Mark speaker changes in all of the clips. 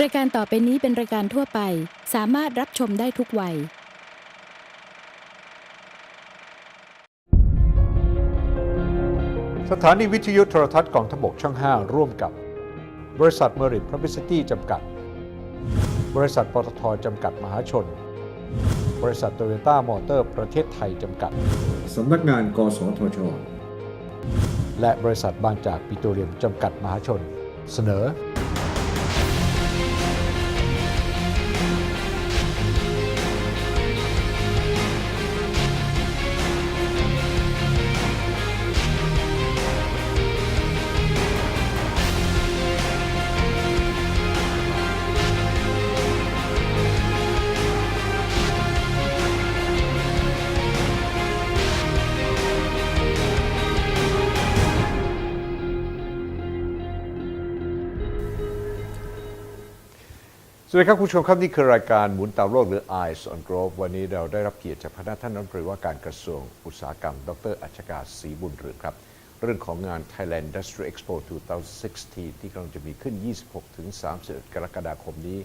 Speaker 1: รายการต่อไปนี้เป็นรายการทั่วไป สามารถรับชมได้ทุกวัย
Speaker 2: สถานีวิทยุโทรทัศน์กองทพบกช่อง 5 ร่วมกับ บริษัทเมริทพ u บ i ิตี้จำกัด บริษัทปตทจำกัดมหาชน บริษัทโตโยต้ามอเตอร์ประเทศไทยจำกัด
Speaker 3: สำนักงานกสทช
Speaker 2: และบริษัทบางจากปิโตรเลียมจำกัดมหาชน เสนอ สวัสดีครับคุณผู้ชมครับนี่คือรายการหมุนตามโลกหรือ Eyes on Globe วันนี้เราได้รับเกียรติจากพระท่านรัฐมนตรีว่าการกระทรวงอุตสาหกรรม ดรอัชกาศรีบุญเรืองครับ เรื่องของงาน Thailand Industry Expo 2016 ที่กำลังจะมีขึ้น 26-31 กรกฎาคมนี้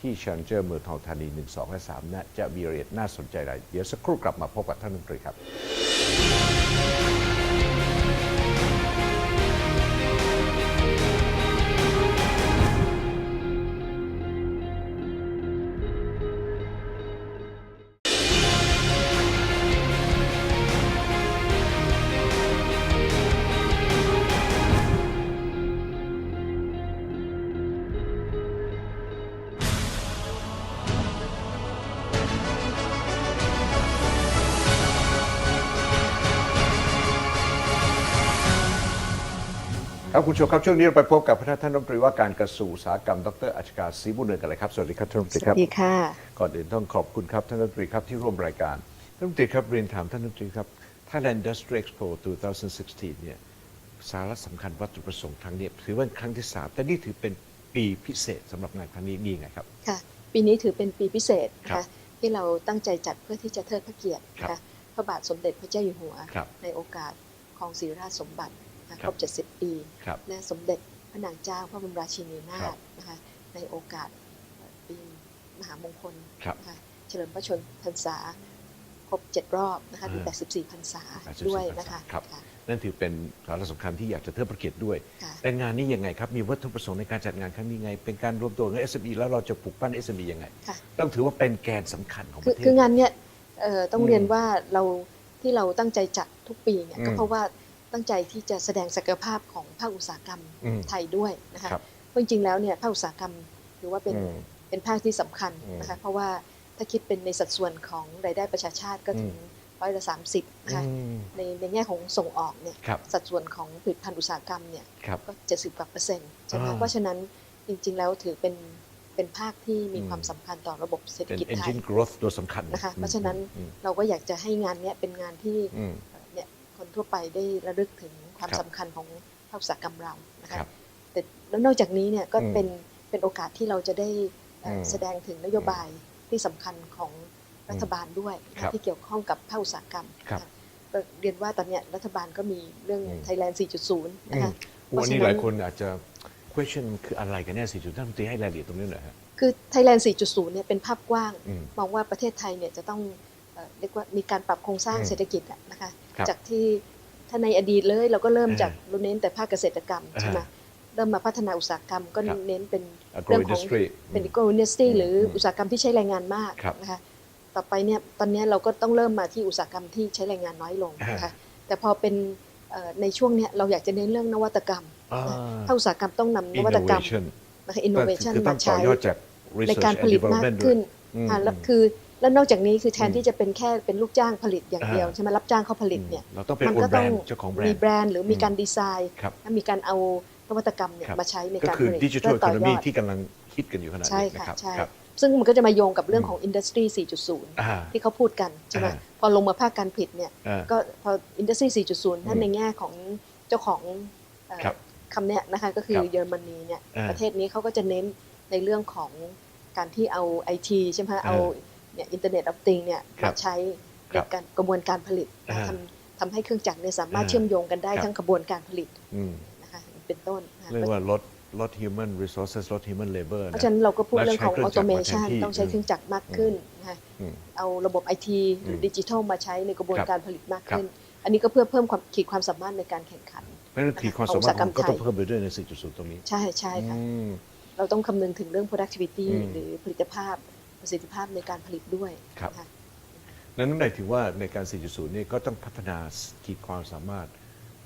Speaker 2: ที่ชันเจอร์เมืองทองธานี 1 2 และ3นะจะมีรายละเอียดน่าสนใจอะไรเดี๋ยวสักครู่กลับมาพบกับท่านรัฐมนตรีครับ ครับคุณผู้ชมครับช่วงนี้เราไปพบกับพระท่านรัฐมนตรีว่าการกระทรวงอุตสาหกรรมดรอัชกาศรีบุญเรืองกันเลยครับสวัสดีครับท่านรัฐมนตรีครับ
Speaker 4: ดีค่ะ
Speaker 2: ก่อนอื่นต้องขอบคุณครับท่านรัฐมนตรีครับที่ร่วมรายการท่านรัฐมนตรีครับเรียนถามท่านรัฐมนตรีครับ Thailand Industry Expo 2016 เนี่ยสาระสำคัญวัตถุประสงค์ครั้งนี้ถือว่าครั้งที่3แต่นี่ถือเป็นปีพิเศษสำหรับงานครั้งนี้ดีไงครับ
Speaker 4: ค่ะปีนี้ถือเป็นปีพิเศษนะ
Speaker 2: ครั
Speaker 4: คะ
Speaker 2: บ
Speaker 4: ที่เราตั้งใจจัดเพื่อที่จะเทิดพระเกียรตินะ
Speaker 2: ครั
Speaker 4: คะ
Speaker 2: บ
Speaker 4: พระบาทสมเด็จพระเจ้าอยู่หัว
Speaker 2: ครับ
Speaker 4: ในโอกาสของศรีราชสมบัติ นะ
Speaker 2: ค
Speaker 4: ค
Speaker 2: รั
Speaker 4: ร
Speaker 2: บบ
Speaker 4: 70 ปี
Speaker 2: ครับ
Speaker 4: และสมเด็จพระนางเจ้าพระบรมราชินีนา
Speaker 2: ครั
Speaker 4: ถ
Speaker 2: บ
Speaker 4: นะคะในโอกาสปีมหามงคล
Speaker 2: ครับ
Speaker 4: นะคะเฉลิมพระชนพรรษาครบ 7 รอบนะคะมี
Speaker 2: อ่า
Speaker 4: 84พรรษา
Speaker 2: 84
Speaker 4: ด้วย
Speaker 2: พรรษา
Speaker 4: นะคะ
Speaker 2: ครับ
Speaker 4: ค่ะ
Speaker 2: นั่นถือเป็นสาระสำคัญที่อยากจะเทิดพระเกียรติด้วย
Speaker 4: ค่ะ
Speaker 2: แต่งานนี้ยังไงครับ มีวัตถุประสงค์ในการจัดงานครั้งนี้ไง เป็นการรวมตัวของ SME แล้วเราจะปลูกปั้น SME ยังไง
Speaker 4: ค่ะ
Speaker 2: ต้องถือว่าเป็นแกนสำคัญของป
Speaker 4: คือ
Speaker 2: ระเทศ
Speaker 4: คืองานเนี้ยเอ่อต้อง
Speaker 2: อืม
Speaker 4: เรียนว่าเราที่เราตั้งใจจัดทุกปีเนี่ย
Speaker 2: อืม
Speaker 4: ก็เพราะว่า ตั้งใจที่จะแสดงศักยภาพของภาคอุตสาหกรรม
Speaker 2: อืม
Speaker 4: ไทยด้วยนะคะ
Speaker 2: ครับ
Speaker 4: เพราะจริงๆแล้วเนี่ยภาคอุตสาหกรรมถือว่าเป็น
Speaker 2: อืม
Speaker 4: เป็นภาคที่สำคัญ
Speaker 2: อืม
Speaker 4: นะคะเพราะว่าถ้าคิดเป็นในสัดส่วนของรายได้ประชาชาติก็ถึงร้อยละสามสิบนะคะ
Speaker 2: อืม
Speaker 4: ในในแง่ของส่งออกเนี่ย
Speaker 2: ครับ
Speaker 4: สัดส่วนของผลิตภัณฑ์อุตสาหกรรมเนี่ย
Speaker 2: ครับ
Speaker 4: ก็เจ็ดสิบกว่าเปอร์เซ็นต์ใช่ไหม
Speaker 2: อ่า
Speaker 4: เพราะฉะนั้นจริงๆแล้วถือเป็นเป็นภาคที่มี
Speaker 2: อืม
Speaker 4: ความสำคัญต่อระบบเศรษฐ
Speaker 2: เป็น
Speaker 4: กิจไทย
Speaker 2: engine growth ตัวสำคัญ
Speaker 4: นะคะ
Speaker 2: อืม
Speaker 4: เพราะฉะนั้น
Speaker 2: อืม
Speaker 4: เราก็อยากจะให้งานเนี้ยเป็นงานที่ ทั่วไปได้ระลึกถึงความ
Speaker 2: ครับ
Speaker 4: สำคัญของภาคอุตสาหกรรมเรานะ
Speaker 2: ครั
Speaker 4: คะ
Speaker 2: บ
Speaker 4: แต่แล้วนอกจากนี้เนี่ยก็
Speaker 2: อืม
Speaker 4: เป็นเป็นโอกาสที่เราจะได้เอ่ออ
Speaker 2: ม
Speaker 4: แสดงถึงนโยบายที่สำคัญของรัฐบาลด้วยนะ
Speaker 2: ครั
Speaker 4: คะ
Speaker 2: บ
Speaker 4: ที่เกี่ยวข้องกับภาคอุตสาหกรรม
Speaker 2: ครับ
Speaker 4: นะคะก็เรียนว่าตอนเนี้ยรัฐบาลก็มีเรื่อง
Speaker 2: อืม
Speaker 4: Thailand 4.0 นะคะ
Speaker 2: วันนี้หลายคนอาจจะ question คืออะไรกันแน่สิจุดท่านรัฐมนตรีให้รายละเอียดตรงนี้หน่อยฮะ
Speaker 4: คือ Thailand 4.0 เนี่ยเป็นภาพกว้าง
Speaker 2: อืม
Speaker 4: มองว่าประเทศไทยเนี่ยจะต้อง เอ่อเรียกว่ามีการปรับโครงสร้าง
Speaker 2: อืม
Speaker 4: เศรษฐกิจอะนะคะ
Speaker 2: ครับ
Speaker 4: จากที่ถ้าในอดีตเลยเราก็เริ่ม
Speaker 2: อ่า
Speaker 4: จากเราเน้นแต่ภาคเกษตรกรรมใช่ไหม
Speaker 2: อ่า
Speaker 4: เริ่มมาพัฒนาอุตสาหกรรมก็
Speaker 2: ครับ
Speaker 4: เน้นเป็น
Speaker 2: agro
Speaker 4: เรื่องของ
Speaker 2: industry
Speaker 4: เป็น
Speaker 2: อืม
Speaker 4: agro industry
Speaker 2: อืม
Speaker 4: หรืออ
Speaker 2: ม
Speaker 4: อุตสาหกรรมที่ใช้แรงงานมาก
Speaker 2: ครับ
Speaker 4: นะคะต่อไปเนี่ยตอนเนี้ยเราก็ต้องเริ่มมาที่อุตสาหกรรมที่ใช้แรงงานน้อยลงนะคะแต่พอเป็นเอ่อในช่วงเนี้ยเราอยากจะเน้นเรื่องนวัตกรรม
Speaker 2: อ่า
Speaker 4: ภาคอุตสาหกรรมต้องนำนวัตกรรม
Speaker 2: innovation
Speaker 4: นะคะ innovation
Speaker 2: คือต้อ
Speaker 4: มาง
Speaker 2: ต่อ
Speaker 4: ใช้
Speaker 2: ยอดจาก
Speaker 4: ใน
Speaker 2: research
Speaker 4: การ
Speaker 2: and
Speaker 4: ผลิตมาก
Speaker 2: development
Speaker 4: ขึ้น
Speaker 2: ด้วย
Speaker 4: ค่ะแล้ว
Speaker 2: อืม
Speaker 4: คือ แล้วนอกจากนี้คือแทน
Speaker 2: อืม
Speaker 4: ที่จะเป็นแค่เป็นลูกจ้างผลิตอย่างเดียว
Speaker 2: อ่า
Speaker 4: ใช่ไหมรับจ้างเขาผลิตเนี่ย
Speaker 2: เราต้องเป็น
Speaker 4: มัน
Speaker 2: โอน
Speaker 4: ก็
Speaker 2: แบร
Speaker 4: ต้อง
Speaker 2: นด์เจ้าของแบรน
Speaker 4: มี
Speaker 2: ด์
Speaker 4: แบรนด์หรือมีการดีไซน์
Speaker 2: ครับ
Speaker 4: และมีการเอานวัตกรรมเนี่ย
Speaker 2: ครับ
Speaker 4: มาใช้ใน
Speaker 2: ก็
Speaker 4: การ
Speaker 2: คือ
Speaker 4: ผลิต
Speaker 2: ดิจิทัล
Speaker 4: เพื่
Speaker 2: อี
Speaker 4: อ
Speaker 2: โค
Speaker 4: ต่อ
Speaker 2: โน
Speaker 4: ย
Speaker 2: มี
Speaker 4: อด
Speaker 2: ที่กำลังคิดกันอยู่ขนาด
Speaker 4: ใช่
Speaker 2: นี้นะ
Speaker 4: ค่ะ
Speaker 2: ครับ
Speaker 4: ใช่
Speaker 2: ครับ
Speaker 4: ซึ่งมันก็จะมาโยงกับเรื่อง
Speaker 2: อืม
Speaker 4: ของ Industry 4.0
Speaker 2: อ่า
Speaker 4: ที่เขาพูดกันใช่ไหม
Speaker 2: อ่า
Speaker 4: พอลงมาภาคการผลิตเนี่ย
Speaker 2: อ่า
Speaker 4: ก็พอ Industry 4.0นั่
Speaker 2: อื
Speaker 4: น
Speaker 2: ม
Speaker 4: ในแง่ของเจ้าของเอ่อ
Speaker 2: ครับ
Speaker 4: คำเนี้ยนะคะก็คือ
Speaker 2: ครับ
Speaker 4: เยอรมนีเนี่ย
Speaker 2: อ่า
Speaker 4: ประเทศนี้เขาก็จะเน้นในเรื่องของการที่เอาไอทีใช่ไหมเอา เนี่ยอินเทอร์เน็ตออฟติงเนี่ย
Speaker 2: ครั
Speaker 4: มา
Speaker 2: บ
Speaker 4: ใช้
Speaker 2: ค
Speaker 4: ใน
Speaker 2: รับ
Speaker 4: การกระบวนการผลิต
Speaker 2: อ่า
Speaker 4: ทำทำให้เครื่องจักรเนี่ยสามารถ
Speaker 2: อ่า
Speaker 4: เชื่อมโยงกันได้
Speaker 2: ครับ
Speaker 4: ทั้งกระบวนการผลิต
Speaker 2: อืม
Speaker 4: นะคะเป็นต้นนะคะ
Speaker 2: เรียกว่าลดลด human resources ลด human labor
Speaker 4: เพ
Speaker 2: นะ
Speaker 4: ราะฉะนั้นเราก็พูดเรื่องของ
Speaker 2: แล้ว
Speaker 4: อ
Speaker 2: ใช้
Speaker 4: อ
Speaker 2: เค
Speaker 4: โต
Speaker 2: รื่อง
Speaker 4: เม
Speaker 2: จักรมาแทน
Speaker 4: ชัน
Speaker 2: ที่
Speaker 4: ต้องใช้เครื่องจักรมากขึ้นนะคะ
Speaker 2: อืม
Speaker 4: เอาระบบไอทีหรือ
Speaker 2: ม
Speaker 4: ดิจิทัลมาใช้ในกระบวน
Speaker 2: ครับ
Speaker 4: การผลิตมาก
Speaker 2: ครับ
Speaker 4: ขึ้น อันนี้ก็เพื่อเพิ่มความขีดความสามารถในการแข่งขัน
Speaker 2: เพราะฉะนั้นขีดความสามารถของก็ต้องเพิ่มไปด้วยใน 4.0 ตรงนี้
Speaker 4: ใช่ใช่ค่ะ
Speaker 2: อืม
Speaker 4: เราต้องคำนึงถึงเรื่อง productivity
Speaker 2: อืม
Speaker 4: หรือผลิตภาพ ประสิทธิภาพในการผลิตด้วย
Speaker 2: ครับ
Speaker 4: นะะ
Speaker 2: นั้นหมายถึงว่าในการ 4.0 นี่ก็ต้องพัฒนาขีดความสามารถ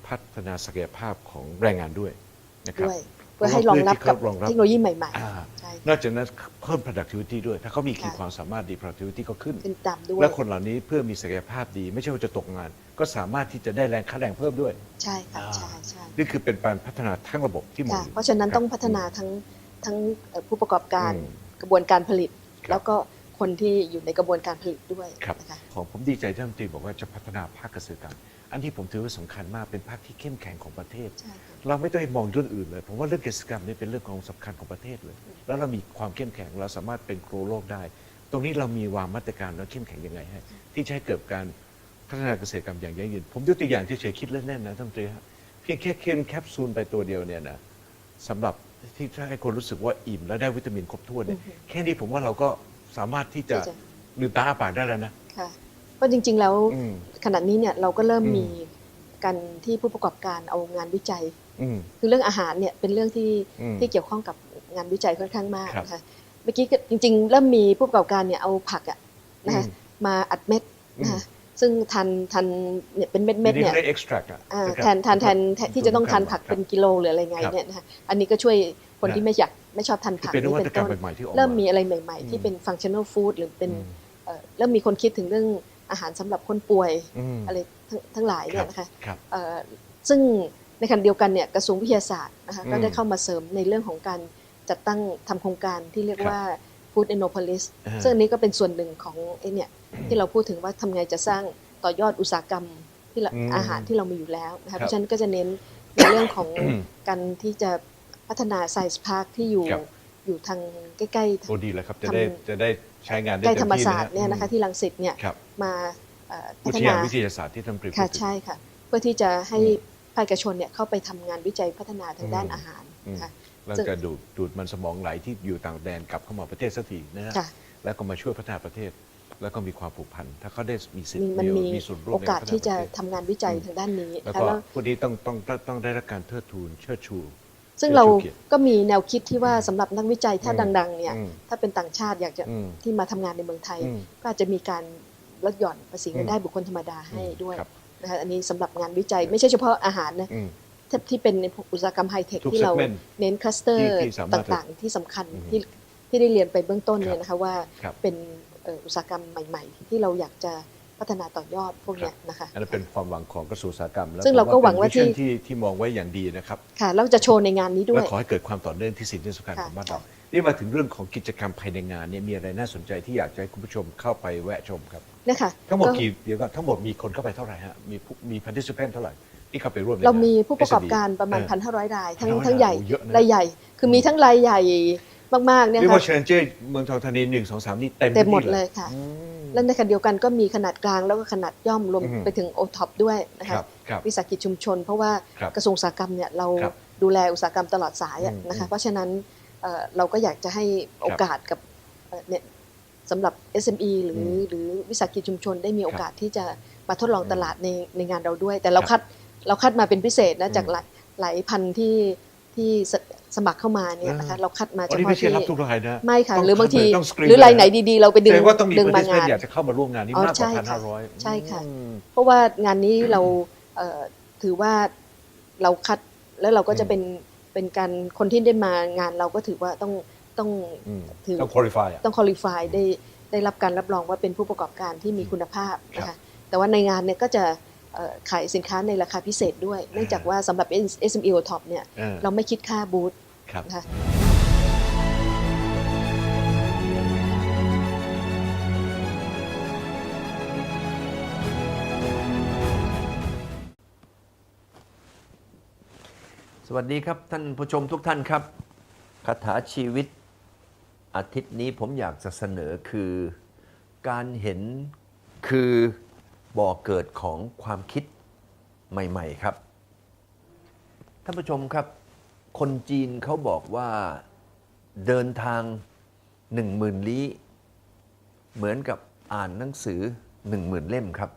Speaker 2: พัฒนาศักยภาพของแรงงานด้วยนะครับ
Speaker 4: ด้วย เพื่อให้รองรับกับ
Speaker 2: เพื่อที่เขารองรับ
Speaker 4: เทคโนโลยีใหม่
Speaker 2: อ่า
Speaker 4: ๆใช่
Speaker 2: นอกจากนั้นเพิ่ม productivity ด้วย ถ้าเขามีขีด
Speaker 4: ค่ะ
Speaker 2: ความสามารถดี productivity ก็ขึ้น
Speaker 4: ขึ้นตามด้วย
Speaker 2: และคนเหล่านี้เพื่อมีศักยภาพดี ไม่ใช่ว่าจะตกงาน ก็สามารถที่จะได้แรงค่าแรงเพิ่มด้วย
Speaker 4: ใช่ค่ะ
Speaker 2: อ่า
Speaker 4: ใช่ใช่
Speaker 2: นี่คือเป็นการพัฒนาทั้งระบบที่มอง
Speaker 4: ค่ะ
Speaker 2: อยู่
Speaker 4: เพราะฉะนั้น
Speaker 2: คบ
Speaker 4: ต้องพัฒนาทั้งทั้งเอ่อผู้ประกอบการ
Speaker 2: อืม
Speaker 4: กระบวนการผลิต
Speaker 2: ครับ
Speaker 4: แล้วก็คนที่อยู่ในกระบวนการผลิตด้วย
Speaker 2: ครับ
Speaker 4: นะคะ
Speaker 2: ของผมดีใจที่รัฐมนตรีบอกว่าจะพัฒนาภาคเกษตรกรรม อันที่ผมถือว่าสำคัญมากเป็นภาคที่เข้มแข็งของประเทศ
Speaker 4: ใช่ค่ะ
Speaker 2: เราไม่ต้องไปมองเรื่องอื่นเลยผมว่าเรื่องเกษตรกรรมนี่เป็นเรื่องของสำคัญของประเทศเลย แล้วเรามีความเข้มแข็งเราสามารถเป็นครูโลกได้ ตรงนี้เรามีวางมาตรการแล้วเข้มแข็งยังไงให้ที่จะให้เกิดการพัฒนาเกษตรกรรมอย่างยั่งยืน ผมยกตัวอย่างที่เฉยๆคิดเล่นๆนะท่านรัฐมนตรีฮะเพียงแค่เคียนแคปซูลไปตัวเดียวเนี่ยนะสำหรับ ที่จะให้คนรู้สึกว่าอิ่มและได้วิตามินครบถ้วนเนี่ย
Speaker 4: อือฮึ
Speaker 2: แค่นี้ผมว่าเราก็สามารถที่จะ
Speaker 4: ที่จะ
Speaker 2: ลืมตาอ้าปากได้แล้วนะ
Speaker 4: ค่ะก็จริงๆแล้ว
Speaker 2: อืม
Speaker 4: ขณะนี้เนี่ยเราก็เริ่ม
Speaker 2: อืม
Speaker 4: มีการที่ผู้ประกอบการเอางานวิจัย
Speaker 2: อืม
Speaker 4: คือเรื่องอาหารเนี่ยเป็นเรื่องที่
Speaker 2: อืม
Speaker 4: ที่เกี่ยวข้องกับงานวิจัยค่อนข้างมาก
Speaker 2: ครับ
Speaker 4: นะคะเมื่อกี้ก็จริงๆ เริ่มมีผู้ประกอบการเนี่ยเอาผักอะนะคะ
Speaker 2: อืม
Speaker 4: มาอัดเม็ดนะคะ ซึ่งทันทันเนี่ยเป็นเม็ดเม็ดๆ
Speaker 2: นี่
Speaker 4: เนี่ย
Speaker 2: เขาเรียก extract อะ
Speaker 4: อ่าะ
Speaker 2: ครับ
Speaker 4: แทนแทนแทนแทนที่จะต้องทานผัก
Speaker 2: ครับ
Speaker 4: เป็นกิโลหรืออะไรไง
Speaker 2: ครับ
Speaker 4: เนี่ยนะคะอันนี้ก็ช่วยคน
Speaker 2: นะ
Speaker 4: ที่ไม่อยากไม่ชอบทาน
Speaker 2: คือ
Speaker 4: ผัก
Speaker 2: เป็นน
Speaker 4: นี่
Speaker 2: วัต
Speaker 4: เป็น
Speaker 2: กรรม
Speaker 4: ต้น
Speaker 2: ใหม่ๆที่ออกมา
Speaker 4: เริ่มมีอะไรใหม่
Speaker 2: อื
Speaker 4: ๆ
Speaker 2: ม
Speaker 4: ที่เป็น functional food หรือเป็น
Speaker 2: อืม
Speaker 4: เอ่อเริ่มมีคนคิดถึงเรื่องอาหารสำหรับคนป่วย
Speaker 2: อืม
Speaker 4: อะไรทั้งทั้งหลาย
Speaker 2: ค
Speaker 4: เนี่
Speaker 2: รั
Speaker 4: ย
Speaker 2: บ
Speaker 4: นะคะ
Speaker 2: ครับ
Speaker 4: เอ่อซึ่งในขณะเดียวกันเนี่ยกระทรวงวิทยาศาสตร์นะคะ
Speaker 2: อืม
Speaker 4: ก็ได้เข้ามาเสริมในเรื่องของการจัดตั้งทำโครงการที่เรียก
Speaker 2: ครับ
Speaker 4: ว่า Food Innopolis
Speaker 2: อ่า
Speaker 4: ซึ่งอันนี้ก็เป็นส่วนหนึ่งของไอ้เนี่ย ที่เราพูดถึงว่าทำไงจะสร้างต่อยอดอุตสาหกรรมที่เรา
Speaker 2: อืม
Speaker 4: อาหารที่เรามีอยู่แล้วนะ
Speaker 2: ครั
Speaker 4: คะ
Speaker 2: บ
Speaker 4: เพราะฉะนั้นก็จะเน้นในเรื่องของการที่จะพัฒนาไซส์พาร์คที่อยู่
Speaker 2: ครับ
Speaker 4: อยู่ทางใกล้ๆ
Speaker 2: โอ้ดีเลยครับจะ
Speaker 4: ทำ
Speaker 2: ได้จะได้ใช้งานได้
Speaker 4: ใกล้
Speaker 2: เต็
Speaker 4: ธร
Speaker 2: ม
Speaker 4: รม
Speaker 2: ที่
Speaker 4: ศาสตร์เนี่ยนะคะที่รังสิตเนี่ย
Speaker 2: ครับ
Speaker 4: มาเอ่อพั
Speaker 2: วิ
Speaker 4: ฒ
Speaker 2: ทยา
Speaker 4: นา
Speaker 2: วิทยาศาสตร์ที่ท่านปรีพู
Speaker 4: ค่ะ
Speaker 2: ดถึง
Speaker 4: ใช่ค่ะ เพื่อที่จะให้ภาคเอกชนเนี่ยเข้าไปทำงานวิจัยพัฒนาทางด้าน
Speaker 2: อืม
Speaker 4: อาหาร
Speaker 2: อืม
Speaker 4: ค่ะ
Speaker 2: แล้ว
Speaker 4: ซึ่ง
Speaker 2: จะดูดดูดมันสมองไหลที่อยู่ต่างแดนกลับเข้ามาประเทศสักทีนะฮะ
Speaker 4: ค่ะ
Speaker 2: แล้วก็มาช่วยพัฒนาประเทศ แล้วก็มีความผูกพัน ถ้าเขาได้มีสิท
Speaker 4: มี
Speaker 2: ธิ์
Speaker 4: มันมี
Speaker 2: มีส่วนร่วม
Speaker 4: โอกาส
Speaker 2: ในพัฒน
Speaker 4: ที่จะ
Speaker 2: ปรเทศ
Speaker 4: ทำงานวิจัย
Speaker 2: อืม
Speaker 4: ทางด้านนี้
Speaker 2: แล้ว
Speaker 4: ค่ะ
Speaker 2: ก็
Speaker 4: แล้ว
Speaker 2: พวกนี้ต้องต้องต้องต้องได้รับการเทิดทูนเชิดชู
Speaker 4: ซึ่ง
Speaker 2: เชิด
Speaker 4: เรา
Speaker 2: ชูเกียรติ
Speaker 4: ก็มีแนวคิดที่ว่าสำหรับนักวิจัยถ้า
Speaker 2: อืม
Speaker 4: ดัง ๆ เนี่ย
Speaker 2: อืม
Speaker 4: ถ้าเป็นต่างชาติอยากจะ
Speaker 2: อืม
Speaker 4: ที่มาทำงานในเมืองไทย
Speaker 2: อืม
Speaker 4: ก็อาจจะมีการลดหย่อนภาษีเงิ
Speaker 2: อื
Speaker 4: น
Speaker 2: ม
Speaker 4: ได้บุคคลธรรมดาให้ด้วย
Speaker 2: ครับ
Speaker 4: นะคะอันนี้สำหรับงานวิจัย ไม่ใช่เฉพาะอาหารนะ
Speaker 2: อืม
Speaker 4: ที่ที่เป็นในอุตสาหกรรมไฮเทค
Speaker 2: ทุก
Speaker 4: ที่เรา
Speaker 2: segment
Speaker 4: เน้นคลัสเตอร์
Speaker 2: ที่ที่สามารถ
Speaker 4: ต่างๆ ที่สำคัญ
Speaker 2: อืม
Speaker 4: ที่ที่ได้เรียนไปเบื้องต้นเนี่
Speaker 2: ครั
Speaker 4: ย
Speaker 2: บ
Speaker 4: นะคะว่า
Speaker 2: ครับ
Speaker 4: เป็นเอ่ออุตสาหกรรมใหม่ ๆ ที่เราอยากจะพัฒนาต่อยอดพวกเนี้ยนะคะ
Speaker 2: อันนั้นเป็นความหวังของกระทรวงอุตสาหกรรมแล้ว
Speaker 4: ซึ่งเราก็หวังว่า
Speaker 2: เป็น
Speaker 4: ที่
Speaker 2: ที่ที่มองไว้อย่างดีนะครับ
Speaker 4: ค่ะเราจะโชว์ในงานนี้ด้ว
Speaker 2: และ
Speaker 4: ย
Speaker 2: ขอให้เกิดความต่อเนื่องที่สิ่งที่สำคัญ
Speaker 4: ค่ะ
Speaker 2: ของบ้านเรา
Speaker 4: ค่ะ
Speaker 2: นี่มาถึงเรื่องของกิจกรรมภายในงานเนี่ยมีอะไรน่าสนใจที่อยากจะให้คุณผู้ชมเข้าไปแวะชมครับ
Speaker 4: เนี่ยค่ะ
Speaker 2: ทั้งหมด
Speaker 4: ก็
Speaker 2: กี่เดี๋ยวก่อนทั้งหมดมีคนเข้าไปเท่าไหร่ฮะมีผู้มี participant เท่าไหร่ที่เข้าไปร่วมใน
Speaker 4: เรา
Speaker 2: งน
Speaker 4: มีผู้ประกอบ
Speaker 2: SME
Speaker 4: การประมาณ
Speaker 2: เออ
Speaker 4: 1,500รายทั้ง
Speaker 2: 1,500
Speaker 4: ทั้งใหญ่
Speaker 2: โอ้เยอะนะ
Speaker 4: รายใหญ่ คือมีทั้งรายใหญ่ มากๆเนี่ย
Speaker 2: เรียก
Speaker 4: ค่ะ
Speaker 2: ว่าเชิญเจ้เมืองทองธานีหนึ่งสองสามนี่เต็ม
Speaker 4: เต็มหมด
Speaker 2: ที่
Speaker 4: เลยค่ะ
Speaker 2: อืม
Speaker 4: และในขณะเดียวกันก็มีขนาดกลางแล้วก็ขนาดย่อมรวม
Speaker 2: อืม
Speaker 4: ไปถึงโอท็อปด้วยนะ
Speaker 2: ค
Speaker 4: คะ
Speaker 2: รับครับ
Speaker 4: วิสาหกิจชุมชน เพราะว่า
Speaker 2: ครับ
Speaker 4: กระทรวงอุตสาหกรรมเนี่ยเรา
Speaker 2: ครับ
Speaker 4: ดูแลอุตสาหกรรมตลอดสายอะ
Speaker 2: อืม
Speaker 4: นะคะ
Speaker 2: อืม
Speaker 4: เพราะฉะนั้นเอ่อเราก็อยากจะให้โอกาสกับเอ่อเนี่ยสำหรับ SME หรือ
Speaker 2: ม
Speaker 4: หรือวิสาหกิจชุมชนได้มีโอกาสที่จะมาทดลอง
Speaker 2: อืม
Speaker 4: ตลาดในในงานเราด้วย แต่เรา
Speaker 2: ครั
Speaker 4: คั
Speaker 2: บ
Speaker 4: ดเราคัดมาเป็นพิเศษนะ
Speaker 2: อืม
Speaker 4: จากหลายหลายพันที่ที่ส สมัครเข้ามาเนี่ยนะคะ
Speaker 2: อ่า
Speaker 4: เราคัดมา
Speaker 2: อั
Speaker 4: เฉ
Speaker 2: นนี้
Speaker 4: พาะ
Speaker 2: ไม่ใช่
Speaker 4: ที่
Speaker 2: รับทุกรายนะ
Speaker 4: ไม่ค่ะ
Speaker 2: ต้
Speaker 4: หรือบางที
Speaker 2: ต้อง screen
Speaker 4: หรือรายไหน
Speaker 2: เลย
Speaker 4: ดีๆ เราไปดึ
Speaker 2: แส
Speaker 4: ง
Speaker 2: ดงว่าต้องมี
Speaker 4: ดึงมา
Speaker 2: participant
Speaker 4: งาน
Speaker 2: อยากจะเข้ามาร่วมงานนี้
Speaker 4: อ๋อ
Speaker 2: มากก
Speaker 4: ใช่
Speaker 2: ว่าพัน
Speaker 4: ค่ะ
Speaker 2: ห้าร้อย
Speaker 4: ใช่ค่ะ เพราะว่างานนี้เราเอ่อถือว่าเราคัดแล้วเราก็จะเป็นเป็นการคนที่ได้มางานเราก็ถือว่าต้องต้องถือ
Speaker 2: ต้อง qualify อะ
Speaker 4: ต้องคุริฟายได้ได้รับการรับรองว่าเป็นผู้ประกอบการที่มีคุณภาพนะ
Speaker 2: ครั
Speaker 4: คะ
Speaker 2: บ
Speaker 4: แต่ว่าในงานเนี่ยก็จะเอ่อ ขายสินค้าในราคาพิเศษด้วย เนื่องจากว่าสำหรับ SME o Top เนี่ย
Speaker 2: เออ
Speaker 4: เราไม่คิดค่าบูธ
Speaker 2: ครับ
Speaker 4: นะคะ
Speaker 5: สวัสดีครับท่านผู้ชมทุกท่านครับคาถาชีวิตอาทิตย์นี้ผมอยากจะเสนอคือการเห็นคือ บ่อเกิดของความคิดใหม่ ๆ ครับ ท่านผู้ชมครับ คนจีนเขาบอกว่าเดินทางหนึ่งหมื่นลี้ เหมือนกับอ่านหนังสือหนึ่งหมื่นเล่มครับ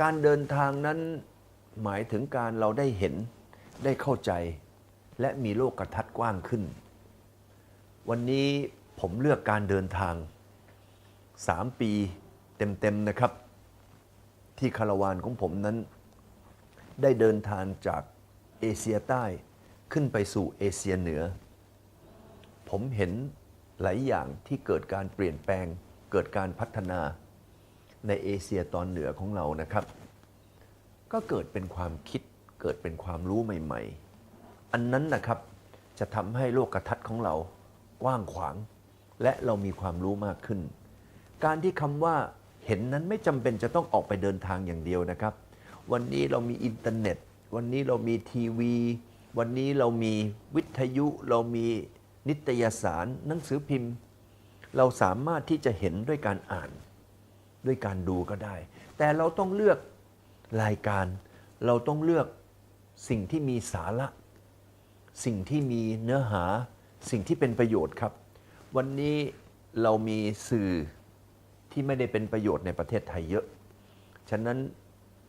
Speaker 5: การเดินทางนั้นหมายถึงการเราได้เห็นได้เข้าใจ และมีโลกกระทัดกว้างขึ้น วันนี้ผมเลือกการเดินทาง 3 ปี เต็มๆนะครับ ที่คาราวานของผมนั้น ได้เดินทางจากเอเชียใต้ขึ้นไปสู่เอเชียเหนือ ผมเห็นหลายอย่างที่เกิดการเปลี่ยนแปลง เกิดการพัฒนาในเอเชียตอนเหนือของเรานะครับ ก็เกิดเป็นความคิดเกิดเป็นความรู้ใหม่ ๆ อันนั้นนะครับจะทำให้โลกทัศน์ของเรากว้างขวาง และเรามีความรู้มากขึ้น การที่คำว่า เห็นนั้นไม่จำเป็นจะต้องออกไปเดินทางอย่างเดียวนะครับ วันนี้เรามีอินเทอร์เน็ต วันนี้เรามีทีวี วันนี้เรามีวิทยุ เรามีนิตยสาร หนังสือพิมพ์ เราสามารถที่จะเห็นด้วยการอ่าน ด้วยการดูก็ได้ แต่เราต้องเลือกรายการ เราต้องเลือกสิ่งที่มีสาระ สิ่งที่มีเนื้อหา สิ่งที่เป็นประโยชน์ครับ วันนี้เรามีสื่อ ที่ไม่ได้เป็นประโยชน์ในประเทศไทยเยอะ ฉะนั้น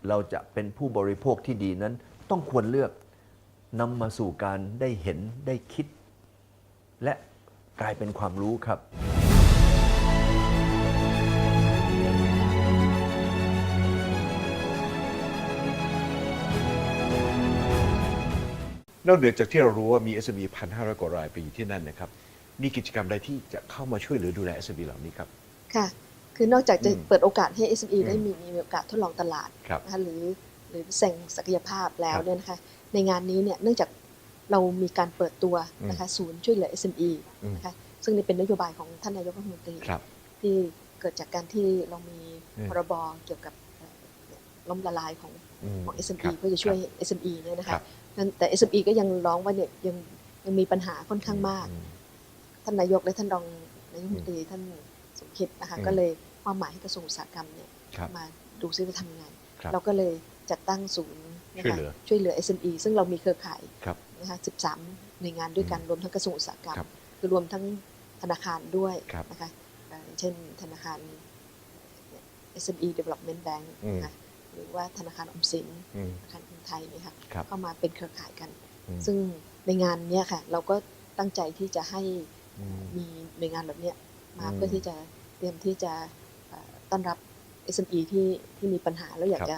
Speaker 5: เราจะเป็นผู้บริโภคที่ดีนั้น ต้องควรเลือกนำมาสู่การได้เห็นได้คิด และกลายเป็นความรู้ครับ
Speaker 2: นอกเหนือจากที่เรารู้ว่ามี SME 1,500 กว่ารายไปอยู่ที่นั่นนะครับ มีกิจกรรมใดที่จะเข้ามาช่วยเหลือดูแล SME เหล่านี้ครับ
Speaker 4: ค่ะ คือนอกจากจะ
Speaker 2: อืม
Speaker 4: เปิดโอกาสให้ SME
Speaker 2: อืม
Speaker 4: ได้มีมีโอกาสทดลองตลาด
Speaker 2: ครับ
Speaker 4: นะคะหรือหรือแสดงศักยภาพแล้ว
Speaker 2: ครับ
Speaker 4: เนี่ยนะคะในงานนี้เนี่ยเนื่องจากเรามีการเปิดตัวนะคะศูนย์ช่วยเหลือ SME
Speaker 2: อืม
Speaker 4: นะคะซึ่งนี่เป็นนโยบายของท่านนายกรัฐมนตรี
Speaker 2: ครับ
Speaker 4: ที่เกิดจากการที่เรามี
Speaker 2: อืม
Speaker 4: พรบเกี่ยวกับเอ่อล้มละลายของ
Speaker 2: อืม
Speaker 4: ของ
Speaker 2: ค
Speaker 4: SME
Speaker 2: รับ
Speaker 4: เพื่อจะช่วย
Speaker 2: ครับ
Speaker 4: SME เนี่ยนะ
Speaker 2: ครั
Speaker 4: คะ
Speaker 2: บ
Speaker 4: นั่นแต่ SME ก็ยังร้องว่าเนี่ยยังยังมีปัญหาค่อนข้างมาก
Speaker 2: อืม
Speaker 4: ท่านนายกและท่านรองนายกรัฐมนตรีท่านสม คิดนะคะ
Speaker 2: อืม
Speaker 4: ก็เลยมอบหมายให้กระทรวงอุตสาหกรรมเนี่ย
Speaker 2: ครับ
Speaker 4: มาดูซิว่าทำยังไง
Speaker 2: ครับ
Speaker 4: เราก็เลยจัดตั้งศูนย์นะ
Speaker 2: ช่วย
Speaker 4: คะ
Speaker 2: เหลือ
Speaker 4: ช่วยเหลือ SME ซึ่งเรามีเครือข่าย
Speaker 2: ครับ
Speaker 4: นะคะ13 หน่วยงานด้วยกันรวมทั้งกระทรวงอุตสาหกรรม
Speaker 2: ครับ
Speaker 4: คือรวมทั้งธนาคารด้วย
Speaker 2: ครับ
Speaker 4: นะคะเอ่ออย่างเช่นธนาคาร SME Development Bank
Speaker 2: อืม
Speaker 4: นะคะหรือว่าธนาคารออมสิน
Speaker 2: อืม
Speaker 4: ธนาคารกรุงไทยเนี่ยค่ะ
Speaker 2: ครับ
Speaker 4: เข้ามาเป็นเครือข่ายกัน
Speaker 2: อืม
Speaker 4: ซึ่งในงานเนี้ยค่ะ เราก็ตั้งใจที่จะให้
Speaker 2: อืม
Speaker 4: มีหน่วยงานแบบเนี้ยมา
Speaker 2: อืม
Speaker 4: เพื่อที่จะเต รียมที่จะเอ่อต้อนรับ SME ที่ที่มีปัญหาแล้วอยาก
Speaker 2: ครับ
Speaker 4: จะ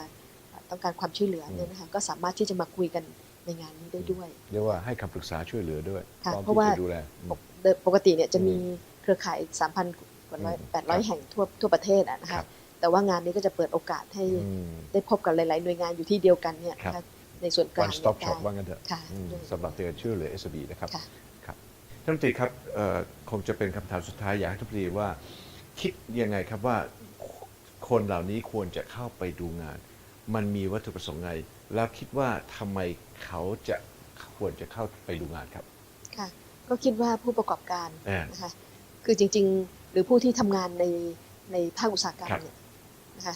Speaker 4: เอ่อต้องการความช่วยเหลืออ
Speaker 2: ม
Speaker 4: เนี่ยนะคะก็สามารถที่จะมาคุยกันในงานนี้ได้ด้วย
Speaker 2: เรียกว่าให้คำปรึกษาช่วยเหลือด้วย
Speaker 4: ค่ะ
Speaker 2: พร้อม
Speaker 4: เพราะ
Speaker 2: ที่
Speaker 4: ว่า
Speaker 2: จะดูแลอืม
Speaker 4: ปกเดิมปกติเนี่ยจะมี
Speaker 2: อืม
Speaker 4: เครือข่าย 3,000กว่าร้อย
Speaker 2: อืม
Speaker 4: แปดร้อย
Speaker 2: ครับ
Speaker 4: แห่งทั่วทั่วประเทศอะนะ
Speaker 2: ครั
Speaker 4: คะ
Speaker 2: บ
Speaker 4: แต่ว่างานนี้ก็จะเปิดโอกาสให้
Speaker 2: อืม
Speaker 4: ได้พบกับหลาย ๆ หน่วยงานอยู่ที่เดียวกันเนี่ย
Speaker 2: ครับ
Speaker 4: นะคะในส่วนกลาง
Speaker 2: one
Speaker 4: เนี่ย
Speaker 2: stop
Speaker 4: ได้
Speaker 2: shop ว่างั้นเถอะ
Speaker 4: ค่ะ
Speaker 2: อืม
Speaker 4: ด้วย
Speaker 2: สำหรับเตือนช่วยเหลือ SME นะครับ
Speaker 4: ค่ะ
Speaker 2: ครับท่านรัฐมนตรีครับเอ่อคงจะเป็นคำถามสุดท้ายอยากให้ท่านรัฐมนตรีว่า คิดยังไงครับว่าคนเหล่านี้ควรจะเข้าไปดูงาน มันมีวัตถุประสงค์ไง แล้วคิดว่าทำไมเขาจะควรจะเข้าไปดูงานครับ
Speaker 4: ค่ะ ก็คิดว่าผู้ประกอบการ
Speaker 2: อ่าน
Speaker 4: นะคะคือจริง ๆ หรือผู้ที่ทำงานในในภาคอุตสาหกรรม
Speaker 2: ครับ
Speaker 4: เนี่ยนะคะ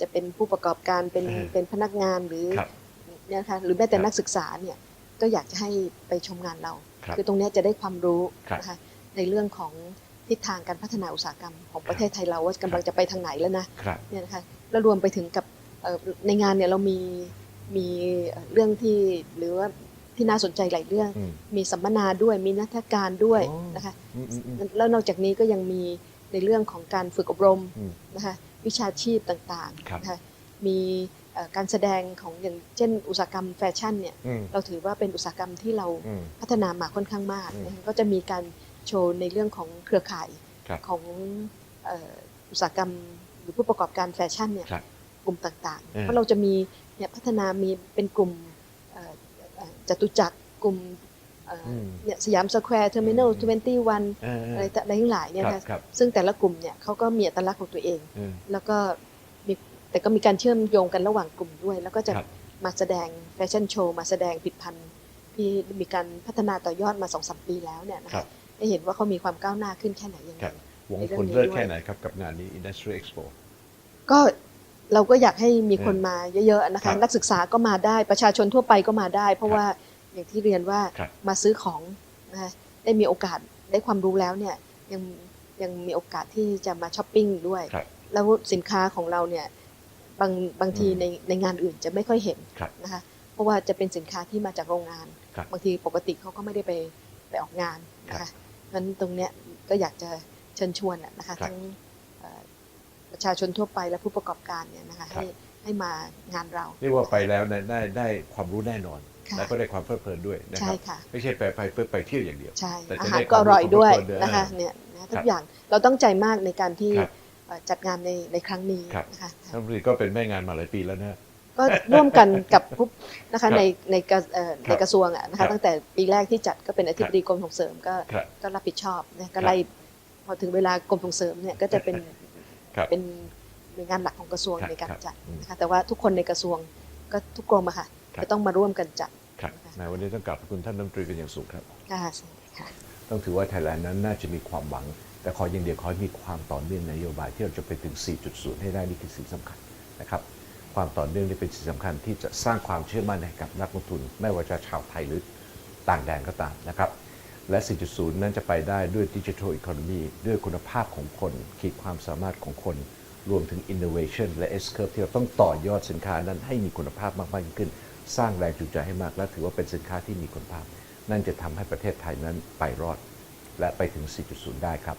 Speaker 4: จะเป็นผู้ประกอบการเป็น
Speaker 2: อ่า
Speaker 4: เป็นพนักงานหรือ
Speaker 2: ครับ
Speaker 4: เนี่ยนะคะหรือแม้แต่
Speaker 2: ครับ
Speaker 4: นักศึกษาเนี่ยก็อยากจะให้ไปชมงานเรา
Speaker 2: ครับ
Speaker 4: อตรงเนี้ยจะได้ความรู้
Speaker 2: ครับ
Speaker 4: นะคะในเรื่องของ ทิศทางการพัฒนาอุตสาหกรรมของประเทศไทยเราว่ากำลั
Speaker 2: ค
Speaker 4: ง
Speaker 2: รับ
Speaker 4: จะไปทางไหนแล้วนะ
Speaker 2: ครับ
Speaker 4: เนี่ยนะคะแล้วรวมไปถึงกับเอ่อในงานเนี่ยเรามีมีเอ่อเรื่องที่หรือว่าที่น่าสนใจหลายเรื่อง
Speaker 2: อืม
Speaker 4: มีสัมมนาด้วยมีนักการด้วย
Speaker 2: อ๋อ
Speaker 4: นะคะ
Speaker 2: อืมอืมอืม
Speaker 4: แล้วนอกจากนี้ก็ยังมีในเรื่องของการฝึกอบรม
Speaker 2: อืม
Speaker 4: นะคะวิชาชีพต่าง
Speaker 2: ครับ
Speaker 4: ๆนะคะมีเอ่อการแสดงของอย่างเช่น อุตสาหกรรมแฟชั่นเนี่ย
Speaker 2: อืม
Speaker 4: เราถือว่าเป็นอุตสาหกรรมที่เรา
Speaker 2: อืม
Speaker 4: พัฒนามาค่อนข้างมาก
Speaker 2: อืม
Speaker 4: นะคะก็จะมีการ โชว์ในเรื่องของเครือข่าย
Speaker 2: ครับ
Speaker 4: ของเอ่ออุตสาหกรรมหรือผู้ประกอบการแฟชั่นเนี่ย
Speaker 2: ครับ
Speaker 4: กลุ่มต่าง
Speaker 2: เออ
Speaker 4: ๆเพราะเราจะมีเนี่ยพัฒนามีเป็นกลุ่มเอ่อเอ่อจตุจักรกลุ่มเอ่ออ
Speaker 2: ม
Speaker 4: เนี่ยสยามสแควร์เทอร์มินอล
Speaker 2: อืม
Speaker 4: ทเวนตี้วัน
Speaker 2: เออเออ
Speaker 4: อะไรต่อะไรทั้งหลายเนี่ย
Speaker 2: ครั
Speaker 4: นะ
Speaker 2: บครับ
Speaker 4: ซึ่งแต่ละกลุ่มเนี่ยเขาก็มีอัตลักษณ์ของตัวเอง
Speaker 2: เออ
Speaker 4: แล้วก็มีแต่ก็มีการเชื่อมโยงกันระหว่างกลุ่มด้วย แล้วก็จะ
Speaker 2: ครับ
Speaker 4: มาแสดงแฟชั่นโชว์มาแสดงผลิดพันธ์ที่มีการพัฒนาต่อยอดมาสองสามปีแล้วเนี่ยนะ
Speaker 2: ครั
Speaker 4: คะ
Speaker 2: บ
Speaker 4: ให้เห็นว่าเขามีความก้าวหน้าขึ้นแค่ไหนยังไง
Speaker 2: ครับหวัง
Speaker 4: ในเรื่
Speaker 2: ผ
Speaker 4: อง
Speaker 2: ล
Speaker 4: นี้
Speaker 2: เลิศ
Speaker 4: ด้วย
Speaker 2: แค่ไหนครับกับงานนี้ Industry Expo
Speaker 4: ก็เราก็อยากให้มีคน
Speaker 2: เออ
Speaker 4: มาเยอะๆนะ
Speaker 2: ครั
Speaker 4: คะ
Speaker 2: บ
Speaker 4: นักศึกษาก็มาได้ประชาชนทั่วไปก็มาได้ เพราะ
Speaker 2: ครับ
Speaker 4: ว่าอย่างที่เรียนว่า
Speaker 2: ครับ
Speaker 4: มาซื้อของนะคะได้มีโอกาสได้ความรู้แล้วเนี่ยยังยังมีโอกาสที่จะมาช้อปปิ้งด้วย
Speaker 2: ครับ
Speaker 4: แล้วสินค้าของเราเนี่ยบางบางที
Speaker 2: อืม
Speaker 4: ในในงานอื่นจะไม่ค่อยเห็น
Speaker 2: ครับ
Speaker 4: นะคะเพราะว่าจะเป็นสินค้าที่มาจากโรงงาน
Speaker 2: ครับ
Speaker 4: บางทีปกติเขาก็ไม่ได้ไปไปออกงานนะคะ นั้นตรงเนี้ยก็อยากจะเชิญชวนน่ะนะคะ
Speaker 2: ครับ
Speaker 4: ทั้งเอ่อประชาชนทั่วไปและผู้ประกอบการเนี่ยนะคะ
Speaker 2: ครับ
Speaker 4: ให้ให้มางานเรา
Speaker 2: เรียกว่าไปแล้วได้ได้ได้ความรู้แน่นอน
Speaker 4: ค่ะ
Speaker 2: และก็ได้ความเพลิดเพลินด้วยนะค
Speaker 4: ใช่
Speaker 2: รับ
Speaker 4: ค่ะ
Speaker 2: ไม่ใช่ไปไปไปไปเที่ยวอย่างเดียว
Speaker 4: ใช่
Speaker 2: แต่
Speaker 4: อา
Speaker 2: จะ
Speaker 4: หาร
Speaker 2: ได้
Speaker 4: ก็อร่อยด้วย
Speaker 2: ความรู้
Speaker 4: นะคะ
Speaker 2: ความเพลิน
Speaker 4: เนี่ยนะทุ
Speaker 2: ครั
Speaker 4: ก
Speaker 2: บ
Speaker 4: อย่างเราต้องใจมากในการที่
Speaker 2: ครับ
Speaker 4: เอ่อจัดงานในในครั้งนี้
Speaker 2: ครับ
Speaker 4: นะคะ
Speaker 2: ท่านรัฐมนตรีก็เป็นแม่งานมาหลายปีแล้วนะ
Speaker 4: ก็ร่วมกันกับผู้นะ
Speaker 2: ครั
Speaker 4: คะ
Speaker 2: บ
Speaker 4: ในในกระเอ่อ
Speaker 2: ครับ
Speaker 4: ในกระทรวงอะนะ
Speaker 2: ครั
Speaker 4: คะ
Speaker 2: บ
Speaker 4: ตั้งแต่ปีแรกที่จัดก็เป็นอธิบดีกรมส่งเสริมก็
Speaker 2: ครับ
Speaker 4: ก็รับผิดชอบนะ
Speaker 2: ครั
Speaker 4: ก็
Speaker 2: บ
Speaker 4: ไล่พอถึงเวลากรมส่งเสริมเนี่ยก็จะเป็น
Speaker 2: ครับ
Speaker 4: เป็นหน่วยงานหลักของกระทรวง
Speaker 2: ครับ
Speaker 4: ในการ
Speaker 2: ครับ
Speaker 4: จัด
Speaker 2: อืม
Speaker 4: นะคะแต่ว่าทุกคนในกระทรวงก็ทุกกรมอะค่ะ
Speaker 2: ครับ
Speaker 4: จะต้องมาร่วมกันจัด
Speaker 2: ครับในวันนี้ต้องกราบขอบคุณท่านรัฐมนตรีเป็นอย่างสูงครับ
Speaker 4: ค่ะสวัสดีค่ะ
Speaker 2: ต้องถือว่าไทยแลนด์นั้นน่าจะมีความหวัง แต่ขออย่างเดียวขอให้มีความต่อเนื่องในนโยบายที่เราจะไปถึง 4.0 ให้ได้นี่คือสิ่งสำคัญนะครับ ความต่อเนื่องนี่เป็นสิ่งสำคัญที่จะสร้างความเชื่อมั่นให้กับนักลงทุน ไม่ว่าจะชาวไทยหรือต่างแดนก็ตามนะครับ และ 4.0 นั้นจะไปได้ด้วยดิจิทัลอีโคโนมีด้วยคุณภาพของคน ขีดความสามารถของคน รวมถึง innovation และ S curve ที่เราต้องต่อยอดสินค้านั้นให้มีคุณภาพมากยิ่งขึ้น สร้างแรงจูงใจให้มาก และถือว่าเป็นสินค้าที่มีคุณภาพ นั่นจะทำให้ประเทศไทยนั้นไปรอด และไปถึง 4.0 ได้ครับ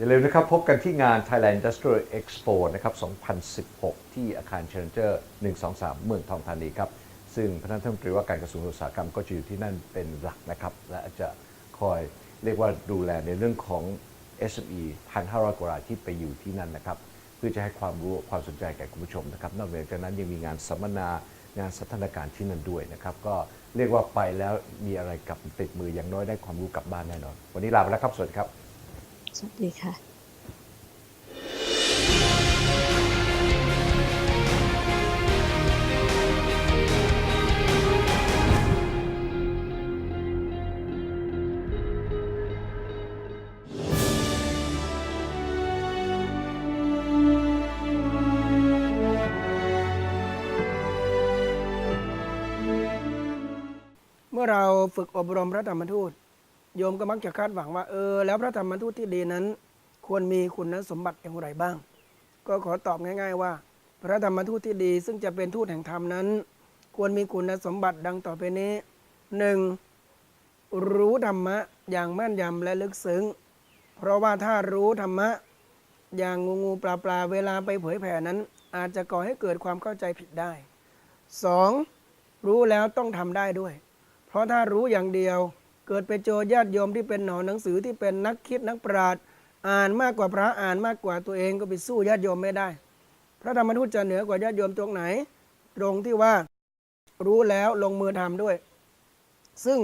Speaker 2: อย่าลืมนะครับ พบกันที่งาน Thailand Industrial Expo นะครับ 2016 ที่อาคารเชนเจอร์ 123 เมืองทองธานีครับ ซึ่งพระท่านรัฐมนตรีว่าการกระทรวงอุตสาหกรรมก็จะอยู่ที่นั่นเป็นหลักนะครับ และจะคอยเรียกว่าดูแลในเรื่องของ SME 1,500 กว่ารายที่ไปอยู่ที่นั่นนะครับ เพื่อจะให้ความรู้ความสนใจแก่คุณผู้ชมนะครับ นอกเหนือจากนั้นยังมีงานสัมมนางานสัฒนาการที่นั่นด้วยนะครับ ก็เรียกว่าไปแล้วมีอะไรกลับติดมืออย่างน้อยได้ความรู้กลับบ้านแน่นอน วันนี้ลาไปแล้วครับ สวัสดีครับ
Speaker 4: สวัสดีค่ะ
Speaker 6: เมื่อเราฝึกอบรมพระธรรมทูต โยมก็มักจะคาดหวังว่าเออแล้วพระธรรมทูตที่ดีนั้น ควรมีคุณสมบัติอย่างไรบ้าง ก็ขอตอบง่าย ๆ ว่า พระธรรมทูตที่ดี ซึ่งจะเป็นทูตแห่งธรรมนั้น ควรมีคุณสมบัติดังต่อไปนี้หนึ่งรู้ธรรมะอย่างแม่นยำและลึกซึ้ง เพราะว่าถ้ารู้ธรรมะ อย่างงูงูปลาปลาเวลาไปเผยแผ่นั้น อาจจะก่อให้เกิดความเข้าใจผิดได้ 2. รู้แล้วต้องทำได้ด้วย เพราะถ้ารู้อย่างเดียว เกิดไปเจอญาติโยมที่เป็นหนอนหนังสือที่เป็นนักคิดนักปราชญ์อ่านมากกว่าพระอ่านมากกว่าตัวเองก็ไปสู้ญาติโยมไม่ได้ พระธรรมทูตจะเหนือกว่าญาติโยมตรงไหน ตรงที่ว่ารู้แล้วลงมือทำด้วย ซึ่ง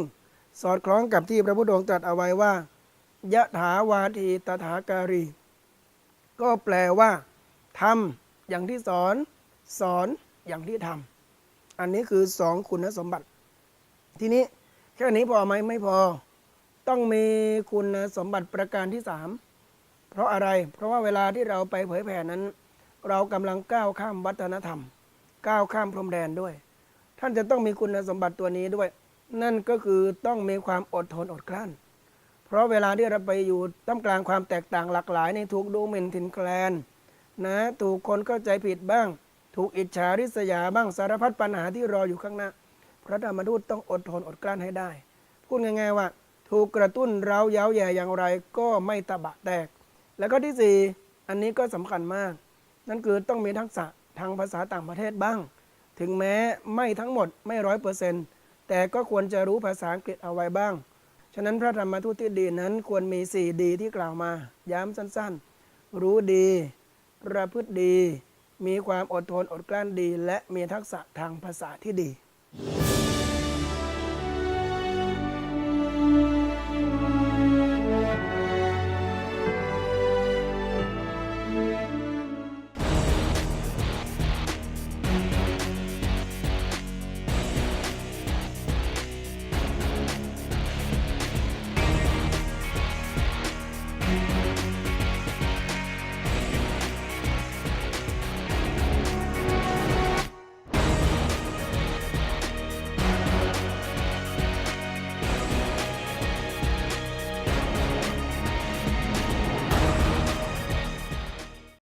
Speaker 6: สอดคล้องกับที่พระพุทธองค์ตรัสเอาไว้ว่ายะถาวาทีตถาการี ก็แปลว่าทำอย่างที่สอนสอนอย่างที่ทำอันนี้คือสองคุณสมบัติ ทีนี้ แค่นี้พอไหมไม่พอ ต้องมีคุณสมบัติประการที่สามเพราะอะไร เพราะว่าเวลาที่เราไปเผยแผ่นั้น เรากำลังก้าวข้ามวัฒนธรรม ก้าวข้ามพรมแดนด้วย ท่านจะต้องมีคุณสมบัติตัวนี้ด้วย นั่นก็คือต้องมีความอดทนอดกลั้น เพราะเวลาที่เราไปอยู่ท่ามกลางความแตกต่างหลากหลายในถูกดูหมิ่นถิ่นแคลนนะถูกคนเข้าใจผิดบ้าง ถูกอิจฉาริษยาบ้างสารพัดปัญหาที่รออยู่ข้างหน้า พระธรรมทูตต้องอดทนอดกลั้นให้ได้ พูดง่าย ๆว่า ถูกกระตุ้นเราเย้าแย่อย่างไรก็ไม่ตะบะแตก แล้วก็ที่สี่อันนี้ก็สำคัญมาก นั่นคือต้องมีทักษะทางภาษาต่างประเทศบ้าง ถึงแม้ไม่ทั้งหมดไม่ร้อยเปอร์เซ็นต์แต่ก็ควรจะรู้ภาษาอังกฤษเอาไว้บ้าง ฉะนั้นพระธรรมทูตที่ดีนั้นควรมีสี่ดีที่กล่าวมา ย้ำสั้นๆ รู้ดี ประพฤติดี มีความอดทนอดกลั้นดี และมีทักษะทางภาษาที่ดี